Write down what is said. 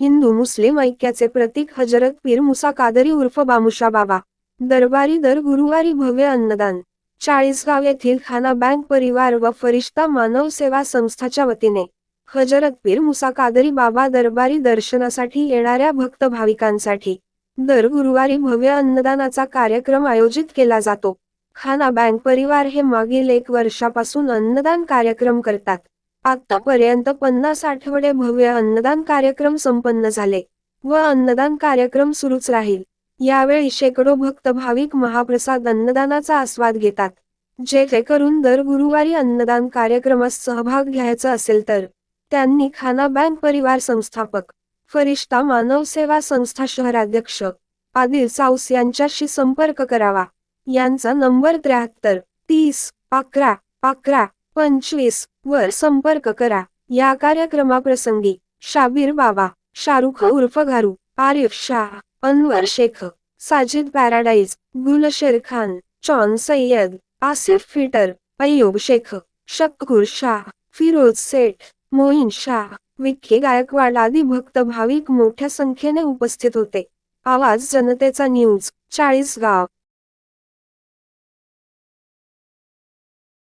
हिंदू मुस्लिम ऐक्याचे प्रतीक हजरत पीर मुसा कादरी उर्फ बामुशा बाबा. दरबारी दर गुरुवारी भव्य अन्नदान. चाळीसगाव येथील खाना बँक परिवार व फरिश्ता मानव सेवा संस्थाच्या वतीने हजरत पीर मुसा कादरी बाबा दरबारी दर्शनासाठी येणाऱ्या भक्त भाविकांसाठी दर गुरुवारी भव्य अन्नदानाचा कार्यक्रम आयोजित केला जातो. खाना बँक परिवार हे मागील एक वर्षापासून अन्नदान कार्यक्रम करतात. आतापर्यंत पन्नास आठवडे भव्य अन्नदान कार्यक्रम संपन्न झाले व अन्नदान कार्यक्रम सुरूच राहील. यावेळी शेकडो भक्त भाविक महाप्रसाद अन्नदानाचा आस्वाद घेतात. जेणेकरून दर गुरुवारी अन्नदान कार्यक्रमास सहभाग घ्यायचा असेल तर त्यांनी खाना बँक परिवार संस्थापक फरिश्ता मानव सेवा संस्था शहराध्यक्ष आदिल साऊस यांच्याशी संपर्क करावा. यांचा नंबर त्र्याहत्तर तीस अकरा अकरा पंचवीस वर संपर्क करा. या कार्यक्रमाप्रसंगी शाबीर बाबा शाहरुख उर्फ घारू आरिफ शाह अनवर शेख साजिद पॅराडाईज गुलशेर खान चॉन सय्यद आसिफ फिटर अय्यूब शेख शक्कूर शाह फिरोज सेठ मोईन शाह विखे गायकवाड आदी भक्त भाविक मोठ्या संख्येने उपस्थित होते. आवाज जनतेचा न्यूज चाळीसगाव.